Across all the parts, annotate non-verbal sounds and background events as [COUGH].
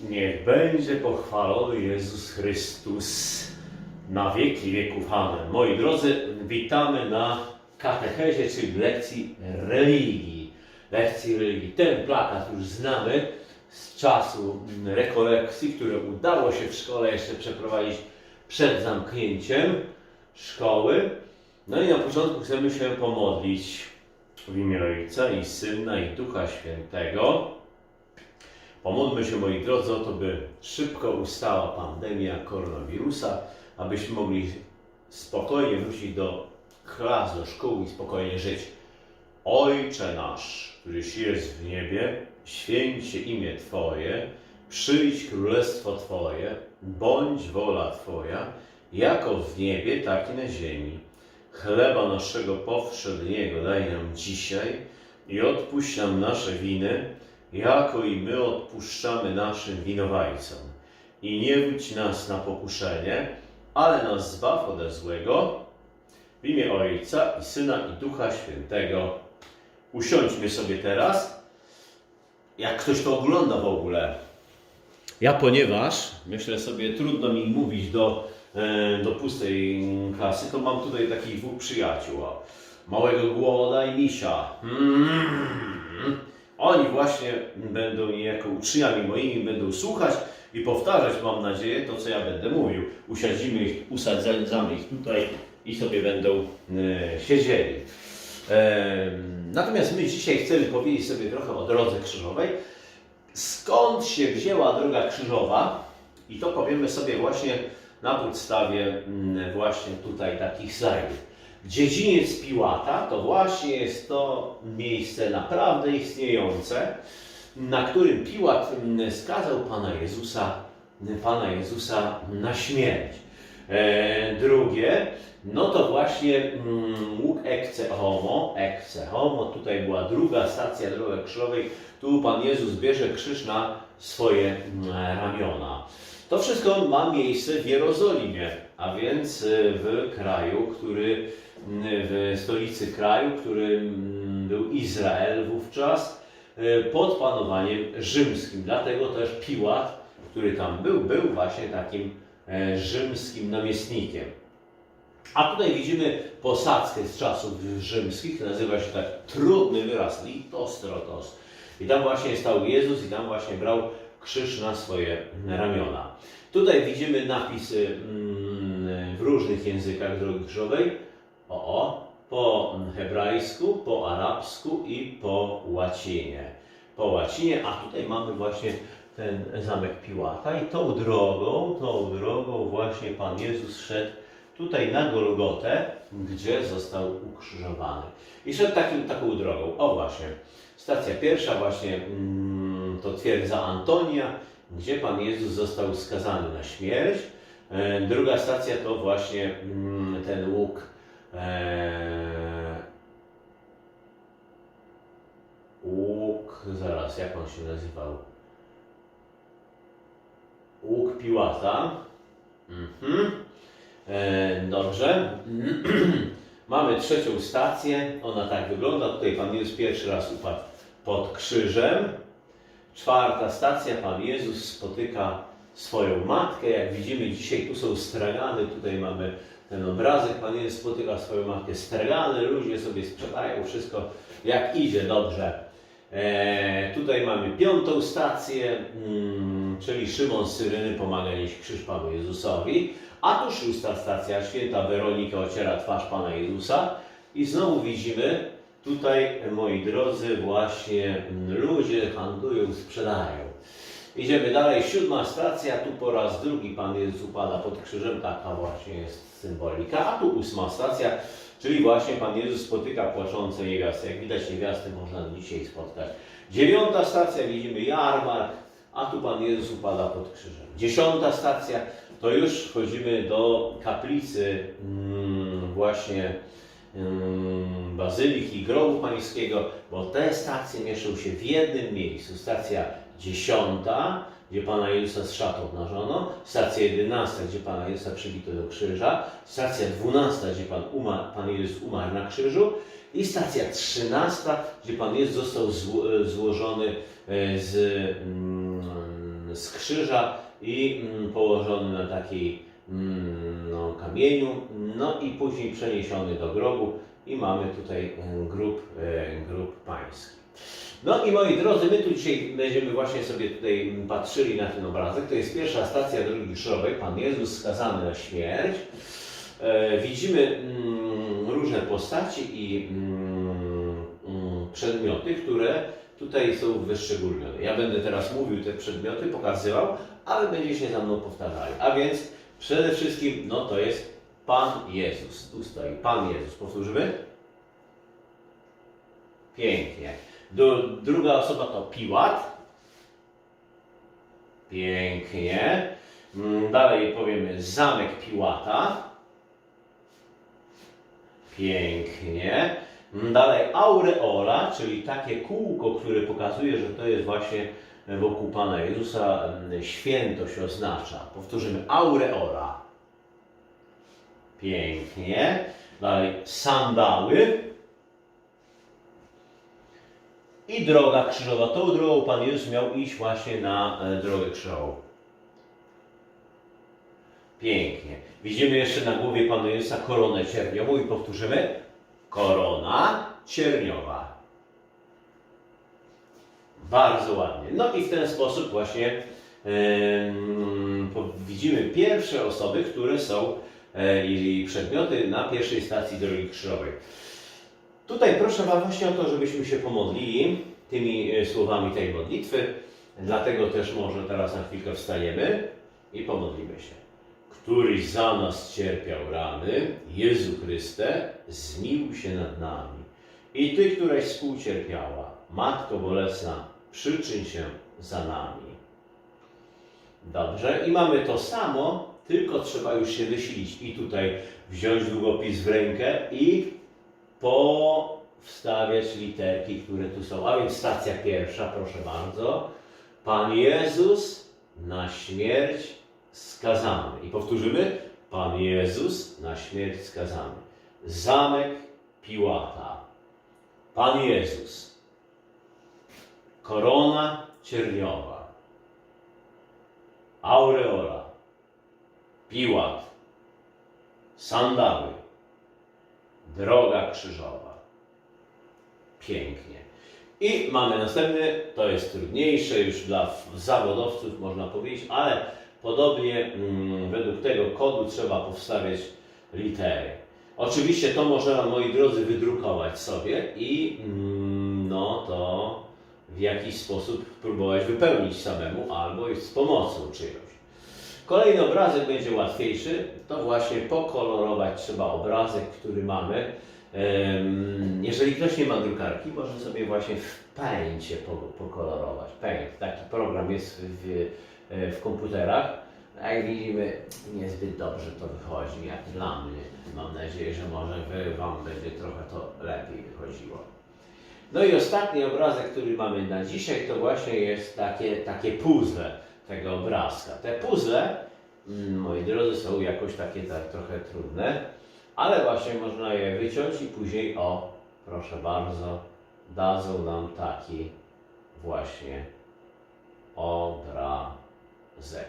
Niech będzie pochwalony Jezus Chrystus na wieki wieków. Amen. Moi drodzy, witamy na katechezie, czyli lekcji religii. Lekcji religii. Ten plakat już znamy z czasu rekolekcji, które udało się w szkole jeszcze przeprowadzić przed zamknięciem szkoły. No i na początku chcemy się pomodlić w imię Ojca i Syna i Ducha Świętego. Pomódlmy się, moi drodzy, o to, by szybko ustała pandemia koronawirusa, abyśmy mogli spokojnie wrócić do klas, do szkół i spokojnie żyć. Ojcze nasz, któryś jest w niebie, święć się imię Twoje, przyjdź królestwo Twoje, bądź wola Twoja, jako w niebie, tak i na ziemi. Chleba naszego powszedniego daj nam dzisiaj i odpuść nam nasze winy, jako i my odpuszczamy naszym winowajcom. I nie wódź nas na pokuszenie, ale nas zbaw ode złego. W imię Ojca i Syna i Ducha Świętego. Usiądźmy sobie teraz. Jak ktoś to ogląda w ogóle. Ja ponieważ, myślę sobie, trudno mi mówić do, e, do pustej klasy, to mam tutaj takich dwóch przyjaciół. Małego Głoda i Misia. Mm. Oni właśnie będą niejako uczniami moimi, będą słuchać i powtarzać, mam nadzieję, to, co ja będę mówił. Usiadzimy ich, usadzamy ich tutaj i sobie będą e, siedzieli. Em, Natomiast my dzisiaj chcemy powiedzieć sobie trochę o drodze krzyżowej. Skąd się wzięła droga krzyżowa? I to powiemy sobie właśnie na podstawie mm, właśnie tutaj takich slajdów. Dziedziniec Piłata to właśnie jest to miejsce naprawdę istniejące, na którym Piłat mm, skazał Pana Jezusa, Pana Jezusa na śmierć. E, drugie, no to właśnie mm, łuk Ecce Homo, Ecce Homo, tutaj była druga stacja drogi krzyżowej, tu Pan Jezus bierze krzyż na swoje mm, ramiona. To wszystko ma miejsce w Jerozolimie, a więc y, w kraju, który, y, w stolicy kraju, którym był Izrael wówczas, y, pod panowaniem rzymskim. Dlatego też Piłat, który tam był, był właśnie takim e, rzymskim namiestnikiem. A tutaj widzimy posadzkę z czasów rzymskich, nazywa się tak trudny wyraz, litostrotos. I tam właśnie stał Jezus i tam właśnie brał krzyż na swoje ramiona. Tutaj widzimy napisy mm, w różnych językach drogi krzyżowej. O, o, po hebrajsku, po arabsku i po łacinie. Po łacinie, a tutaj mamy właśnie ten zamek Piłata i tą drogą, tą drogą właśnie Pan Jezus szedł tutaj na Golgotę, gdzie został ukrzyżowany. I szedł takim, taką drogą. O właśnie, stacja pierwsza właśnie mm, to twierdza Antonia, gdzie Pan Jezus został skazany na śmierć. E, druga stacja to właśnie mm, ten łuk e, łuk, zaraz, jak on się nazywał? Łuk Piłata. Mhm. E, dobrze. [CLEARS THROAT] Mamy trzecią stację. Ona tak wygląda. Tutaj Pan Jezus pierwszy raz upadł pod krzyżem. Czwarta stacja. Pan Jezus spotyka swoją matkę. Jak widzimy dzisiaj, tu są stragany. Tutaj mamy ten obrazek. Pan Jezus spotyka swoją matkę. Stragany. Ludzie sobie sprzedają wszystko jak idzie dobrze. E, tutaj mamy piątą stację, mm, czyli Szymon z Syryny pomaga nieść krzyż Panu Jezusowi. A tu szósta stacja, święta Weronika ociera twarz Pana Jezusa. I znowu widzimy tutaj, moi drodzy, właśnie ludzie handlują, sprzedają. Idziemy dalej, siódma stacja, tu po raz drugi Pan Jezus upada pod krzyżem, taka właśnie jest symbolika. A tu ósma stacja, czyli właśnie Pan Jezus spotyka płaczące niewiasty. Jak widać, niewiasty można dzisiaj spotkać. Dziewiąta stacja, widzimy jarmark, a tu Pan Jezus upada pod krzyżem. Dziesiąta stacja, to już wchodzimy do kaplicy mm, właśnie mm, Bazyliki Grobu Pańskiego, bo te stacje mieszczą się w jednym miejscu. Stacja dziesiąta, gdzie Pana Jezusa z szatą obnażono, stacja jedenasta, gdzie Pana Jezusa przybito do krzyża, stacja dwunasta, gdzie Pan, umarł, Pan Jezus umarł na krzyżu. I stacja trzynasta, gdzie Pan Jezus został zło, złożony e, z, mm, z krzyża i mm, położony na takiej no, kamieniu, no i później przeniesiony do grobu i mamy tutaj e, grób, e, grób pański. No i moi drodzy, my tu dzisiaj będziemy właśnie sobie tutaj patrzyli na ten obrazek. To jest pierwsza stacja drogi krzyżowej, Pan Jezus skazany na śmierć. E, widzimy mm, różne postaci i mm, mm, przedmioty, które tutaj są wyszczególnione. Ja będę teraz mówił te przedmioty, pokazywał, ale będziecie za mną powtarzali. A więc przede wszystkim, no to jest Pan Jezus. Tu stoi Pan Jezus. Powtórzymy? Pięknie. Druga osoba to Piłat. Pięknie. Mm, Dalej powiemy zamek Piłata. Pięknie. Mm, Dalej aureola, czyli takie kółko, które pokazuje, że to jest właśnie wokół Pana Jezusa mm, świętość oznacza. Powtórzymy aureola. Pięknie. Dalej sandały. I droga krzyżowa. Tą drogą Pan Jezus miał iść właśnie na e, drogę krzyżową. Pięknie. Widzimy jeszcze na głowie Pana Jezusa koronę cierniową i powtórzymy. Korona cierniowa. Bardzo ładnie. No i w ten sposób właśnie widzimy pierwsze osoby, które są e, i przedmioty na pierwszej stacji drogi krzyżowej. Tutaj proszę Was właśnie o to, żebyśmy się pomodlili tymi e, słowami tej modlitwy. Dlatego też może teraz na chwilkę wstajemy i pomodlimy się. Któryś za nas cierpiał rany, Jezu Chryste, zmiłuj się nad nami. I Ty, któraś współcierpiała, Matko Bolesna, przyczyń się za nami. Dobrze, i mamy to samo, tylko trzeba już się wysilić i tutaj wziąć długopis w rękę i powstawiać literki, które tu są. A więc stacja pierwsza, proszę bardzo. Pan Jezus na śmierć skazany. I powtórzymy. Pan Jezus na śmierć skazany. Zamek Piłata. Pan Jezus. Korona cierniowa. Aureola. Piłat. Sandały. Droga krzyżowa. Pięknie. I mamy następny, to jest trudniejsze już dla zawodowców, można powiedzieć, ale podobnie mm, według tego kodu trzeba powstawiać litery. Oczywiście to można, moi drodzy, wydrukować sobie i mm, no to w jakiś sposób próbować wypełnić samemu albo z pomocą czyjąś. Kolejny obrazek będzie łatwiejszy, to właśnie pokolorować trzeba obrazek, który mamy. Jeżeli ktoś nie ma drukarki, może sobie właśnie w Paincie po- pokolorować. Paint, taki program jest w, w komputerach. Jak widzimy, niezbyt dobrze to wychodzi, jak dla mnie. Mam nadzieję, że może Wam będzie trochę to lepiej wychodziło. No i ostatni obrazek, który mamy na dzisiaj, to właśnie jest takie, takie puzzle tego obrazka. Te puzzle, mm, moi drodzy, są jakoś takie tak trochę trudne, ale właśnie można je wyciąć i później, o, proszę bardzo, dadzą nam taki właśnie obrazek.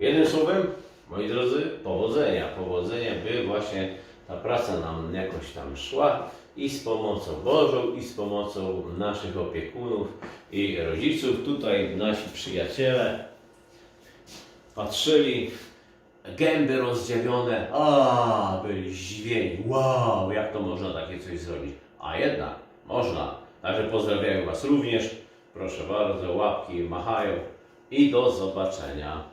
Jednym słowem, moi drodzy, powodzenia, powodzenia, by właśnie ta praca nam jakoś tam szła i z pomocą Bożą, i z pomocą naszych opiekunów i rodziców. Tutaj nasi przyjaciele patrzyli, gęby rozdziawione, a byli zdziwieni, wow, jak to można takie coś zrobić. A jednak można. Także pozdrawiam Was również. Proszę bardzo, łapki machają i do zobaczenia